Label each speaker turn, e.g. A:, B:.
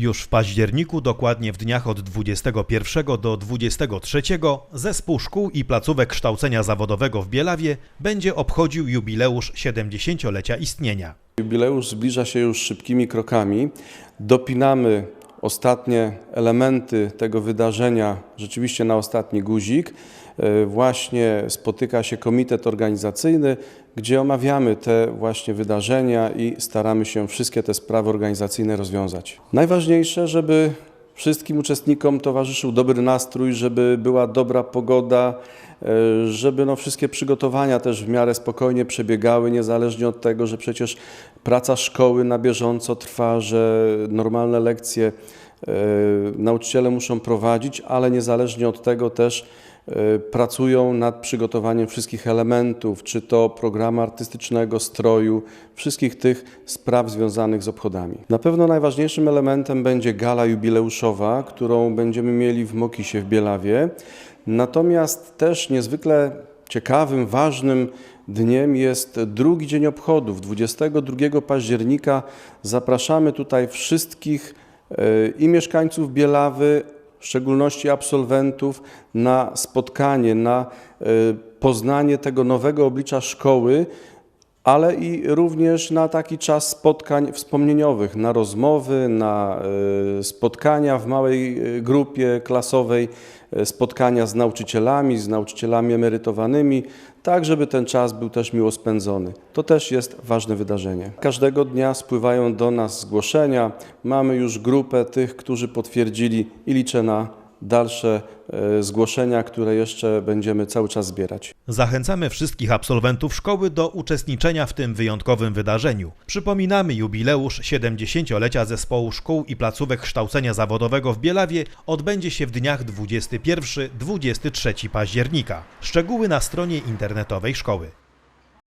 A: Już w październiku, dokładnie w dniach od 21 do 23, Zespół Szkół i Placówek Kształcenia Zawodowego w Bielawie będzie obchodził jubileusz 70-lecia istnienia.
B: Jubileusz zbliża się już szybkimi krokami. Dopinamy ostatnie elementy tego wydarzenia rzeczywiście na ostatni guzik. E, Właśnie spotyka się komitet organizacyjny, gdzie omawiamy te właśnie wydarzenia i staramy się wszystkie te sprawy organizacyjne rozwiązać. Najważniejsze, żeby wszystkim uczestnikom towarzyszył dobry nastrój, żeby była dobra pogoda, e, żeby no wszystkie przygotowania też w miarę spokojnie przebiegały, niezależnie od tego, że przecież praca szkoły na bieżąco trwa, że normalne lekcje nauczyciele muszą prowadzić, ale niezależnie od tego też e, pracują nad przygotowaniem wszystkich elementów, czy to programu artystycznego, stroju, wszystkich tych spraw związanych z obchodami. Na pewno najważniejszym elementem będzie gala jubileuszowa, którą będziemy mieli w Mokisie w Bielawie. Natomiast też niezwykle ciekawym, ważnym dniem jest drugi dzień obchodów. 22 października zapraszamy tutaj wszystkich e, i mieszkańców Bielawy, w szczególności absolwentów, na spotkanie, na e, poznanie tego nowego oblicza szkoły, ale i również na taki czas spotkań wspomnieniowych, na rozmowy, na e, spotkania w małej e, grupie klasowej, e, spotkania z nauczycielami, z nauczycielami emerytowanymi, tak żeby ten czas był też miło spędzony. To też jest ważne wydarzenie. Każdego dnia spływają do nas zgłoszenia. Mamy już grupę tych, którzy potwierdzili i liczę na dalsze e, zgłoszenia, które jeszcze będziemy cały czas zbierać.
A: Zachęcamy wszystkich absolwentów szkoły do uczestniczenia w tym wyjątkowym wydarzeniu. Przypominamy, jubileusz 70-lecia Zespołu Szkół i Placówek Kształcenia Zawodowego w Bielawie odbędzie się w dniach 21-23 października. Szczegóły na stronie internetowej szkoły.